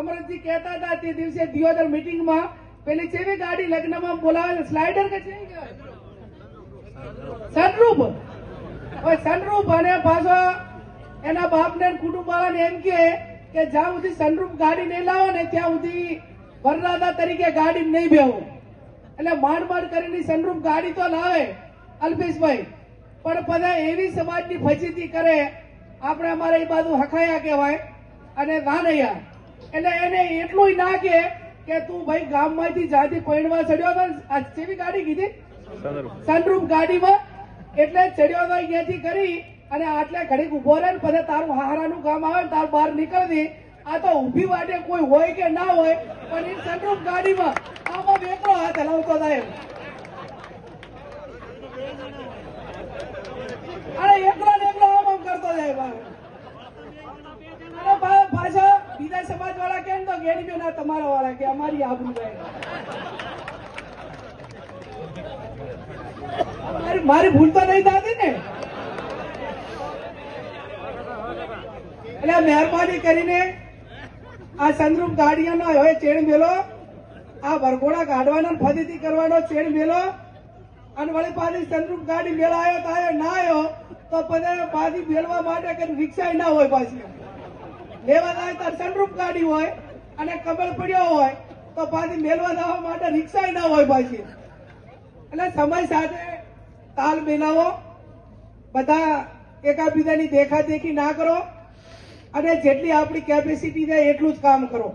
અમરતજી કહેતા હતા તે દિવસે દિયોદર મીટિંગમાં પેલી જેવી ગાડી લગ્નમાં બોલાવે સ્લાઇડર કે છે? સનરૂપ સનરૂપ અને પાછો એના બાપને ને કુટુંબવાળાને એમ કહે કે જ્યાં સુધી સનરૂપ ગાડી નહીં લાવો ને ત્યાં સુધી વરરાજા તરીકે ગાડી નહીં બેવું એટલે માંડ માંડ કરીને સનરૂપ ગાડી તો લાવે, અલ્પેશભાઈ. પણ બધા એવી સમાજની ફજીતી કરે, આપણે અમારે એ બાજુ હખાયા કહેવાય. અને વાનૈયા એટલે એને એટલું ના કે કે તું ભાઈ ગામમાંથી જાતિ પૈણવા ચડ્યો હતો આ કેવી ગાડી કીધી? સનરૂફ ગાડીમાં. એટલે ચડ્યો તો અહીંયાથી કરી અને આટલે ઘડીક ઊભો રહે ને પછી તારું હારાનું કામ આવે ને તાર બહાર નીકળતી. આ તો ઊભી વાટે કોઈ હોય કે ના હોય પણ એ સનરૂફ ગાડીમાં આમાં વેકરો હાથ હલાવતો થાય અરે એકલો ને એકલો આમ આમ કરતો જાય બહાર. અને પા- પાછા બીજા સમાજ ગેડી બેન તમારા વાળા કે અમારી આબરૂ જાય. મારી ભૂલ તો નહીં થતી ને. એટલે મહેરબાની કરીને આ સંદ્રુપ ગાડિયાનો હવે ચેડ મેલો, આ વરઘોડા કાઢવાનો ફરીથી કરવાનો ચેડ મેલો. અને વળી પાછી સંદ્રુપ ગાડી મેળાયો તો ના આવ્યો તો પછી પાછી મેળવા માટે કે રિક્ષા ના હોય પાછી. લેવા જાય તો સનરૂપ ગાડી હોય. અને કબલ પડ્યો હોય તો પાછી મેળવા જવા માટે રિક્ષા ના હોય પાછી. એટલે સમય સાથે તાલ મેલાવો, બધા એકાબીજાની દેખાદેખી ના કરો અને જેટલી આપણી કેપેસિટી છે એટલું જ કામ કરો.